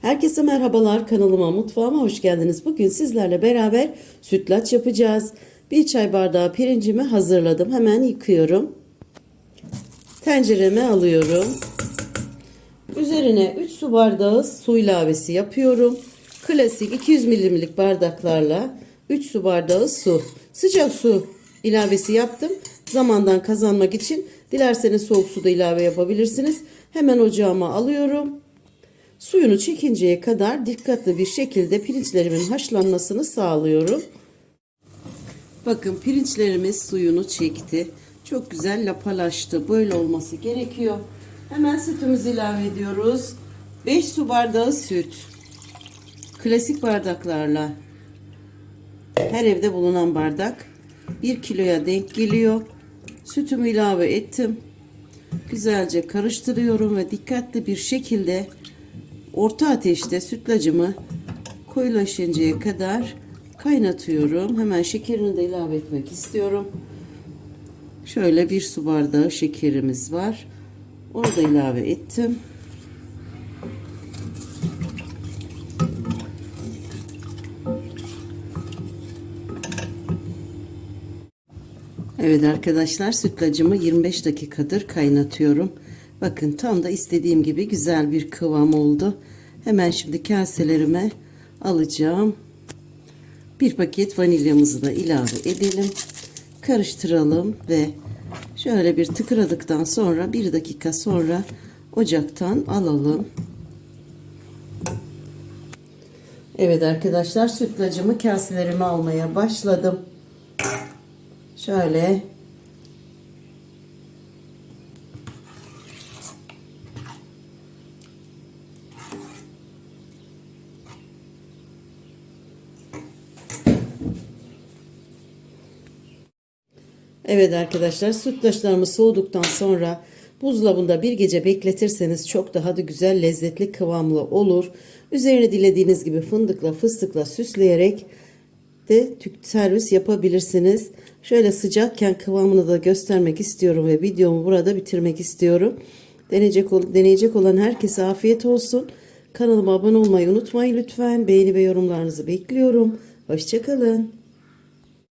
Herkese merhabalar kanalıma mutfağıma hoş geldiniz. Bugün sizlerle beraber sütlaç yapacağız. Bir çay bardağı pirincimi hazırladım. Hemen yıkıyorum. Tencereme alıyorum. Üzerine 3 su bardağı su ilavesi yapıyorum. Klasik 200 milimlik bardaklarla 3 su bardağı su. Sıcak su ilavesi yaptım. Zamandan kazanmak için dilerseniz soğuk su da ilave yapabilirsiniz. Hemen ocağıma alıyorum. Suyunu çekinceye kadar dikkatli bir şekilde pirinçlerimin haşlanmasını sağlıyorum. Bakın pirinçlerimiz suyunu çekti. Çok güzel lapalaştı. Böyle olması gerekiyor. Hemen sütümüzü ilave ediyoruz. 5 su bardağı süt. Klasik bardaklarla her evde bulunan bardak 1 kiloya denk geliyor. Sütümü ilave ettim. Güzelce karıştırıyorum ve dikkatli bir şekilde orta ateşte sütlacımı koyulaşıncaya kadar kaynatıyorum. Hemen şekerini de ilave etmek istiyorum. Şöyle bir su bardağı şekerimiz var. Onu da ilave ettim. Evet arkadaşlar sütlacımı 25 dakikadır kaynatıyorum. Bakın tam da istediğim gibi güzel bir kıvam oldu. Hemen şimdi kaselerime alacağım. Bir paket vanilyamızı da ilave edelim. Karıştıralım ve şöyle bir tıkıradıktan sonra bir dakika sonra ocaktan alalım. Evet arkadaşlar sütlacımı kaselerime almaya başladım. Şöyle Evet arkadaşlar sütlaçlarımız soğuduktan sonra buzdolabında bir gece bekletirseniz çok daha da güzel lezzetli kıvamlı olur. Üzerine dilediğiniz gibi fındıkla fıstıkla süsleyerek de servis yapabilirsiniz. Şöyle sıcakken kıvamını da göstermek istiyorum ve videomu burada bitirmek istiyorum. Deneyecek, deneyecek olan herkese afiyet olsun. Kanalıma abone olmayı unutmayın lütfen. Beğeni ve yorumlarınızı bekliyorum. Hoşçakalın.